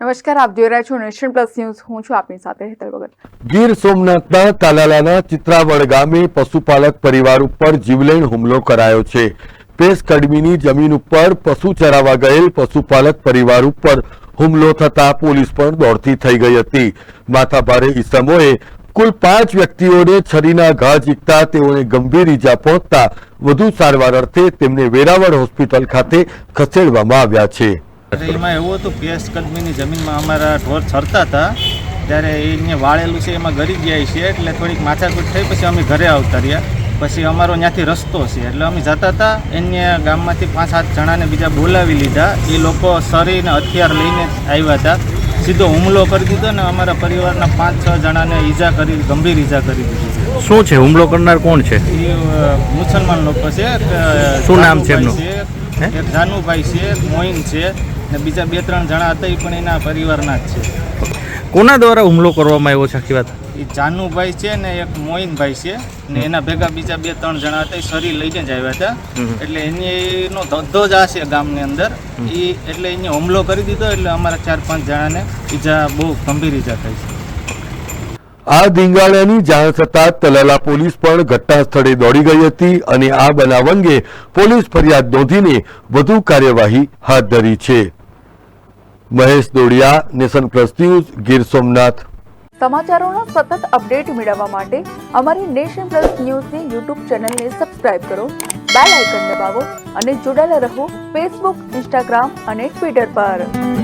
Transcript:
નમસ્કાર, આપ જોઈ રહ્યા છો નેશન પ્લસ ન્યૂઝ. હું છું આપની સાથે હેતલ ભગત. ગીર સોમનાથના તાલાલાના ચિત્રાવડ ગામે પશુપાલક પરિવાર ઉપર જીવલેણ હુમલો કરાયો છે. પેસ કડમીની જમીન ઉપર પશુ ચરાવવા ગયેલ પશુપાલક પરિવાર ઉપર હુમલો થતા પોલીસ પણ દોડતી થઈ ગઈ હતી. માથાભારે ઈસમોએ કુલ પાંચ વ્યક્તિઓને છરીના ઘા ઝીકતા તેઓને ગંભીર ઈજા પહોંચતા વધુ સારવાર અર્થે તેમને વેરાવળ હોસ્પિટલ ખાતે ખસેડવામાં આવ્યા છે. એમાં એવું હતું પેસ કદમીની જમીનમાં અમારા ઢોર ચરતા હતા. ત્યારે એને વાળેલું છે એમાં ગરી ગયા છે એટલે થોડીક માથાકૂટ થઈ પછી અમે ઘરે આવતા રહ્યા. પછી અમારો ત્યાંથી રસ્તો છે એટલે અમે જતા હતા એને ગામમાંથી પાંચ સાત જણાને બીજા બોલાવી લીધા. એ લોકો સરીને હથિયાર લઈને આવ્યા હતા. સીધો હુમલો કરી દીધો ને અમારા પરિવારના પાંચ છ જણાને ઈજા કરી ગંભીર ઈજા કરી દીધી શું છે હુમલો કરનાર કોણ છે? એ મુસલમાન લોકો છે શું નામ છે એમનું? એક જાનુભાઈ છે મોઈન છે ને બીજા બે ત્રણ જણા હતા એ પણ એના પરિવારના જ છે. કોના દ્વારા હુમલો કરવામાં આવ્યો છે આખી વાત? એ જાનુભાઈ છે ને એક મોઈનભાઈ છે ને એના ભેગા બીજા બે ત્રણ જણા હતા એ શરીર લઈને જ આવ્યા હતા. એટલે એની એનો ધંધો જ આ છે ગામની અંદર. એ એટલે એને હુમલો કરી દીધો એટલે અમારા ચાર પાંચ જણાને ઈજા બહુ ગંભીર ઈજા થઈ છે. આ દિંગાળાની જાણ થતાં તલાલા પોલીસ પણ ઘટના સ્થળે દોડી ગઈ હતી અને આ બનાવ અંગે પોલીસ ફરિયાદ નોંધીને વધુ કાર્યવાહી હાથ ધરી છે. Mahesh Dodiya, nation plus news, Gir Somnath. સમાચારોનો સતત અપડેટ મેળવવા માટે અમારી નેશન પ્લસ ન્યૂઝની યુટ્યુબ ચેનલને સબસ્ક્રાઇબ કરો, બેલ આઇકન દબાવો અને જોડાયેલા રહો ફેસબુક, ઇન્સ્ટાગ્રામ અને ટ્વિટર પર.